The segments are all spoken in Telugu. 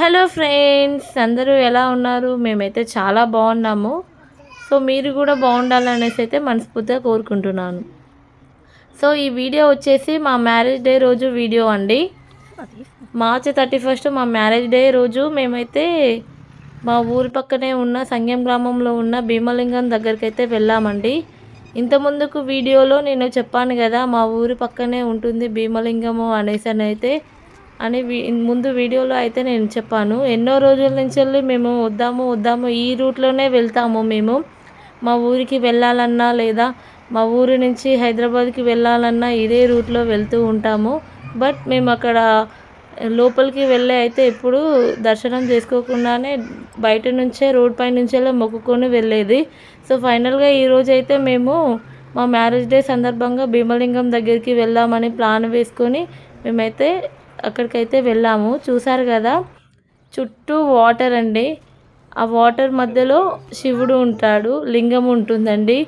హలో ఫ్రెండ్స్ అందరూ ఎలా ఉన్నారు? మేమైతే చాలా బాగున్నాము. సో మీరు కూడా బాగుండాలనేసి అయితే మనస్ఫూర్తిగా కోరుకుంటున్నాను. సో ఈ వీడియో వచ్చేసి మా మ్యారేజ్ డే రోజు వీడియో అండి. మార్చ్ థర్టీ ఫస్ట్ మా మ్యారేజ్ డే రోజు మేమైతే మా ఊరి పక్కనే ఉన్న సంగం గ్రామంలో ఉన్న భీమలింగం దగ్గరికి అయితే వెళ్ళామండి. ఇంత ముందుకు వీడియోలో నేను చెప్పాను కదా మా ఊరి పక్కనే ఉంటుంది భీమలింగము అనేసి అని అయితే అని వీ- ముందు వీడియోలో అయితే నేను చెప్పాను. ఎన్నో రోజుల నుంచి వెళ్ళి మేము వద్దాము వద్దాము ఈ రూట్లోనే వెళ్తాము మేము. మా ఊరికి వెళ్ళాలన్నా లేదా మా ఊరి నుంచి హైదరాబాద్కి వెళ్ళాలన్నా ఇదే రూట్లో వెళ్తూ ఉంటాము. బట్ మేము అక్కడ లోపలికి వెళ్ళే అయితే ఎప్పుడు దర్శనం చేసుకోకుండానే బయట నుంచే రోడ్ పై నుంచే మొక్కుకొని వెళ్ళేది. సో ఫైనల్గా ఈరోజు అయితే మేము మా మ్యారేజ్ డే సందర్భంగా భీమలింగం దగ్గరికి వెళ్దామని ప్లాన్ వేసుకొని మేమైతే అక్కడికైతే వెళ్ళాము. చూసారు కదా? చుట్టూ వాటర్ అండి. ఆ వాటర్ మధ్యలో శివుడు ఉంటాడు లింగం ఉంటుందండి.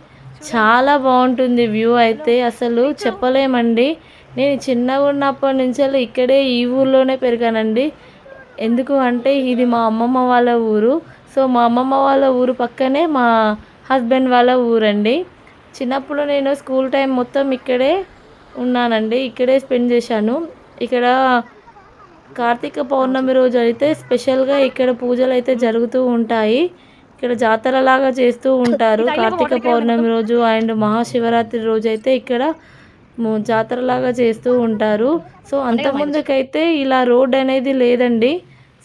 చాలా బాగుంటుంది వ్యూ అయితే. అసలు చెప్పలేమండి. నేను చిన్నగా ఉన్నప్పటి నుంచి ఇక్కడే ఈ ఊర్లోనే పెరిగానండి. ఎందుకు అంటే ఇది మా అమ్మమ్మ వాళ్ళ ఊరు. సో మా అమ్మమ్మ వాళ్ళ ఊరు పక్కనే మా హస్బెండ్ వాళ్ళ ఊరండి. చిన్నప్పుడు నేను స్కూల్ టైం మొత్తం ఇక్కడే ఉన్నానండి. ఇక్కడే స్పెండ్ చేశాను. ఇక్కడ కార్తీక పౌర్ణమి రోజు అయితే స్పెషల్గా ఇక్కడ పూజలు అయితే జరుగుతూ ఉంటాయి. ఇక్కడ జాతర లాగా చేస్తూ ఉంటారు. కార్తీక పౌర్ణమి రోజు అండ్ మహాశివరాత్రి రోజు అయితే ఇక్కడ ము- జాతర లాగా చేస్తూ ఉంటారు. సో అంత ముందుకైతే ఇలా రోడ్ అనేది లేదండి.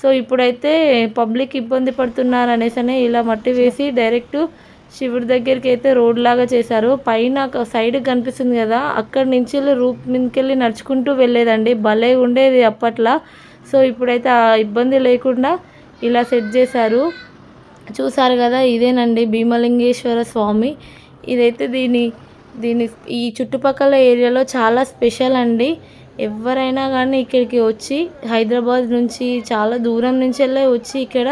సో ఇప్పుడైతే పబ్లిక్ ఇబ్బంది పడుతున్నారు అనేసి అనే ఇలా మట్టి వేసి డైరెక్ట్ శివుడి దగ్గరికి అయితే రోడ్ లాగా చేశారు. పైన ఒక సైడ్ కనిపిస్తుంది కదా అక్కడి నుంచి రూప్ మీదకెళ్ళి నడుచుకుంటూ వెళ్ళేదండి. భలే ఉండేది అప్పట్లో. సో ఇప్పుడైతే ఆ ఇబ్బంది లేకుండా ఇలా సెట్ చేశారు. చూసారు కదా ఇదేనండి భీమలింగేశ్వర స్వామి. ఇదైతే దీని దీని ఈ చుట్టుపక్కల ఏరియాలో చాలా స్పెషల్ అండి. ఎవరైనా కానీ ఇక్కడికి వచ్చి హైదరాబాద్ నుంచి చాలా దూరం నుంచి వెళ్ళే వచ్చి ఇక్కడ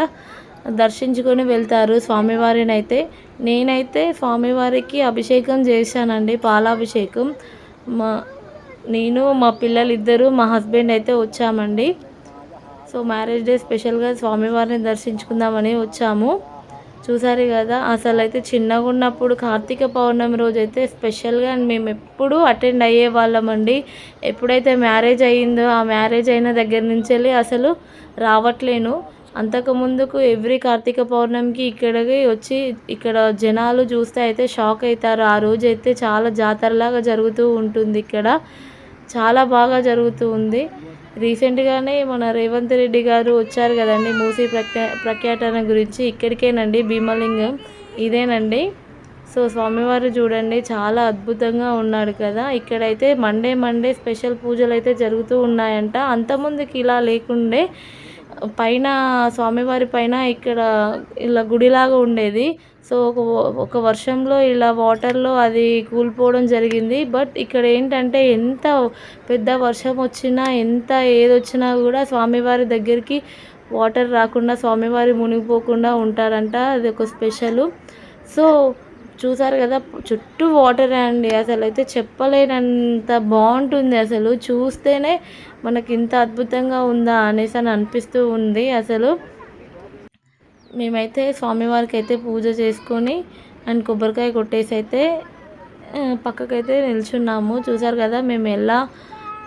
దర్శించుకొని వెళ్తారు. స్వామివారిని అయితే నేనైతే స్వామివారికి అభిషేకం చేశానండి పాలాభిషేకం. మా నేను మా పిల్లలిద్దరూ మా హస్బెండ్ అయితే వచ్చామండి. సో మ్యారేజ్ డే స్పెషల్గా స్వామివారిని దర్శించుకుందామని వచ్చాము. చూసారు కదా అసలు అయితే చిన్నగా ఉన్నప్పుడు కార్తీక పౌర్ణమి రోజు అయితే స్పెషల్గా మేము ఎప్పుడూ అటెండ్ అయ్యే వాళ్ళమండి. ఎప్పుడైతే మ్యారేజ్ అయ్యిందో ఆ మ్యారేజ్ అయిన దగ్గర నుంచి వెళ్ళి అసలు రావట్లేను. అంతకు ముందుకు ఎవ్రీ కార్తీక పౌర్ణమికి ఇక్కడికి వచ్చి ఇక్కడ జనాలు చూస్తే అయితే షాక్ అవుతారు. ఆ రోజు అయితే చాలా జాతరలాగా జరుగుతూ ఉంటుంది ఇక్కడ. చాలా బాగా జరుగుతూ ఉంది. రీసెంట్గానే మన రేవంత్ రెడ్డి గారు వచ్చారు కదండి మూసీ ప్రఖ్యా ప్రఖ్యాటన గురించి. ఇక్కడికేనండి భీమలింగం. ఇదేనండి. సో స్వామివారు చూడండి చాలా అద్భుతంగా ఉన్నాడు కదా. ఇక్కడైతే మండే మండే స్పెషల్ పూజలు అయితే జరుగుతూ ఉన్నాయంట. అంతకుముందుకి ఇలా లేకుండే పైన స్వామివారి పైన ఇక్కడ ఇలా గుడిలాగా ఉండేది. సో ఒక ఒక వర్షంలో ఇలా వాటర్లో అది కూలిపోవడం జరిగింది. బట్ ఇక్కడ ఏంటంటే ఎంత పెద్ద వర్షం వచ్చినా ఎంత ఏదొచ్చినా కూడా స్వామివారి దగ్గరికి వాటర్ రాకుండా స్వామివారి మునిగిపోకుండా ఉంటారంట. అది ఒక స్పెషల్. సో చూసారు కదా చుట్టూ వాటరే అండి. అసలు అయితే చెప్పలేనంత బాగుంటుంది అసలు. చూస్తేనే మనకి ఇంత అద్భుతంగా ఉందా అనేసి అని అనిపిస్తూ ఉంది అసలు. మేమైతే స్వామివారికి అయితే పూజ చేసుకొని అండ్ కొబ్బరికాయ కొట్టేసి అయితే పక్కకైతే నిల్చున్నాము. చూసారు కదా మేము ఎలా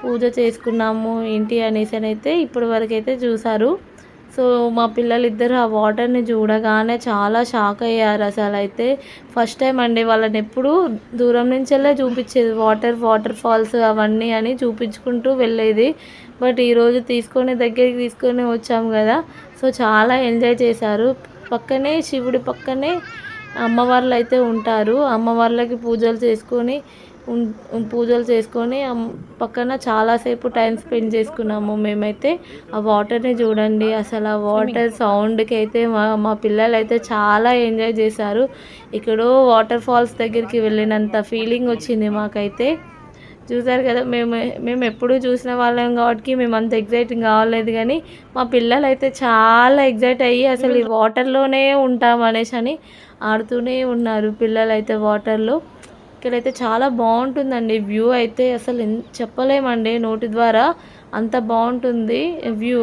పూజ చేసుకున్నాము ఏంటి అనేసి అని అయితే ఇప్పటి వరకు అయితే చూసారు. సో మా పిల్లలిద్దరు ఆ వాటర్ని చూడగానే చాలా షాక్ అయ్యారు అసలు. అయితే ఫస్ట్ టైం అండి వాళ్ళని ఎప్పుడు దూరం నుంచెల్లే చూపించేది. వాటర్ వాటర్ ఫాల్స్ అవన్నీ అని చూపించుకుంటూ వెళ్ళేది. బట్ ఈరోజు తీసుకొని దగ్గరికి తీసుకొని వచ్చాము కదా. సో చాలా ఎంజాయ్ చేశారు. పక్కనే శివుడి పక్కనే అమ్మవార్లు అయితే ఉంటారు. అమ్మవార్లకి పూజలు చేసుకొని పూజలు చేసుకొని పక్కన చాలాసేపు టైం స్పెండ్ చేసుకున్నాము మేమైతే. ఆ వాటర్ని చూడండి అసలు ఆ వాటర్ సౌండ్కి అయితే మా మా పిల్లలు అయితే చాలా ఎంజాయ్ చేశారు. ఎక్కడో వాటర్ ఫాల్స్ దగ్గరికి వెళ్ళినంత ఫీలింగ్ వచ్చింది మాకైతే. చూసారు కదా మేము మేము ఎప్పుడు చూసిన వాళ్ళం కాబట్టి మేము అంత ఎగ్జైటింగ్ కావలేదు కానీ మా పిల్లలు అయితే చాలా ఎగ్జైట్ అయ్యి అసలు ఈ వాటర్లోనే ఉంటాం అనేసి అని ఆడుతూనే ఉన్నారు పిల్లలు అయితే వాటర్లో. ఇక్కడైతే చాలా బాగుంటుందండి వ్యూ అయితే అసలు చెప్పలేమండి నోటి ద్వారా. అంత బాగుంటుంది వ్యూ.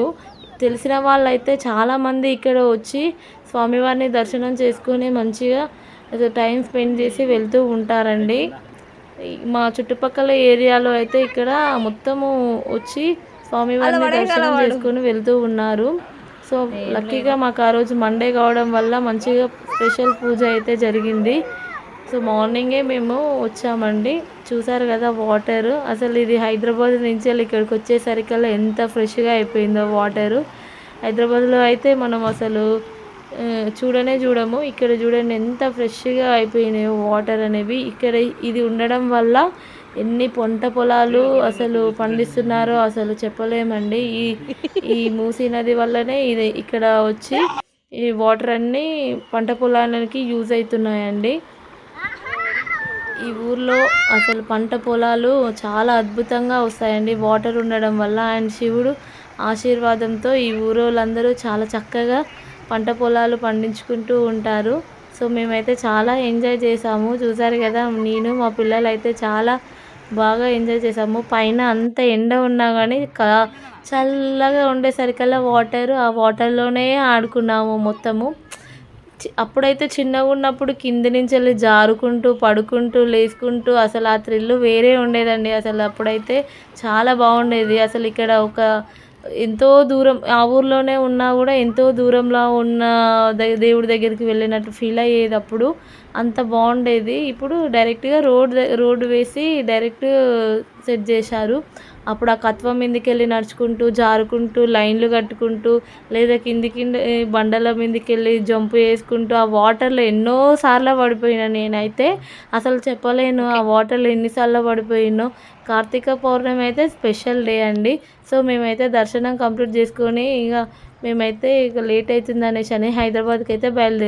తెలిసిన వాళ్ళైతే చాలామంది ఇక్కడ వచ్చి స్వామివారిని దర్శనం చేసుకొని మంచిగా టైం స్పెండ్ చేసి వెళ్తూ ఉంటారండి. మా చుట్టుపక్కల ఏరియాలో అయితే ఇక్కడ మొత్తము వచ్చి స్వామివారిని దర్శనం చేసుకొని వెళ్తూ ఉన్నారు. సో లక్కీగా మాకు ఆ రోజు మండే కావడం వల్ల మంచిగా స్పెషల్ పూజ అయితే జరిగింది. సో మార్నింగే మేము వచ్చామండి. చూసారు కదా వాటర్. అసలు ఇది హైదరాబాద్ నుంచి వెళ్ళి ఇక్కడికి వచ్చేసరికల్లా ఎంత ఫ్రెష్గా అయిపోయిందో వాటరు. హైదరాబాద్లో అయితే మనం అసలు చూడనే చూడము. ఇక్కడ చూడండి ఎంత ఫ్రెష్గా అయిపోయినాయో వాటర్ అనేవి. ఇక్కడ ఇది ఉండడం వల్ల ఎన్ని పంట పొలాలు అసలు పండిస్తున్నారో అసలు చెప్పలేమండి. ఈ ఈ మూసీ నది వల్లనే ఇది ఇక్కడ వచ్చి ఈ వాటర్ అన్నీ పంట పొలాలకి యూజ్ అవుతున్నాయండి. ఈ ఊర్లో అసలు పంట పొలాలు చాలా అద్భుతంగా వస్తాయండి. వాటర్ ఉండడం వల్ల అండ్ శివుడు ఆశీర్వాదంతో ఈ ఊరోళ్ళందరూ చాలా చక్కగా పంట పొలాలు పండించుకుంటూ ఉంటారు. సో మేమైతే చాలా ఎంజాయ్ చేసాము చూసారు కదా నేను మా పిల్లలు అయితే చాలా బాగా ఎంజాయ్ చేసాము పైన అంత ఎండ ఉన్నా కానీ చల్లగా ఉండేసరికల్లా వాటర్ ఆ వాటర్లోనే ఆడుకున్నాము మొత్తము. అప్పుడైతే చిన్నగా ఉన్నప్పుడు కింది నుంచి వెళ్ళి జారుకుంటూ పడుకుంటూ లేసుకుంటూ అసలు ఆ థ్రిల్ వేరే ఉండేదండి. అసలు అప్పుడైతే చాలా బాగుండేది. అసలు ఇక్కడ ఒక ఎంతో దూరం ఆ ఊర్లోనే ఉన్నా కూడా ఎంతో దూరంలో ఉన్న దేవుడి దగ్గరికి వెళ్ళినట్టు ఫీల్ అయ్యేది అప్పుడు అంత బాగుండేది. ఇప్పుడు డైరెక్ట్గా రోడ్ రోడ్డు వేసి డైరెక్ట్ సెట్ చేశారు. అప్పుడు ఆ కత్వం మీదకి వెళ్ళి నడుచుకుంటూ జారుకుంటూ లైన్లు కట్టుకుంటూ లేదా కింది కింద బండల మీదకి వెళ్ళి జంప్ చేసుకుంటూ ఆ వాటర్లో ఎన్నో సార్లు పడిపోయినా నేనైతే. అసలు చెప్పలేను ఆ వాటర్లో ఎన్నిసార్లు పడిపోయినో. కార్తీక పౌర్ణమి అయితే స్పెషల్ డే అండి. సో మేమైతే దర్శనం కంప్లీట్ చేసుకొని ఇక మేమైతే ఇక లేట్ అవుతుంది అనేసి అని హైదరాబాద్కి అయితే బయలుదేరాం.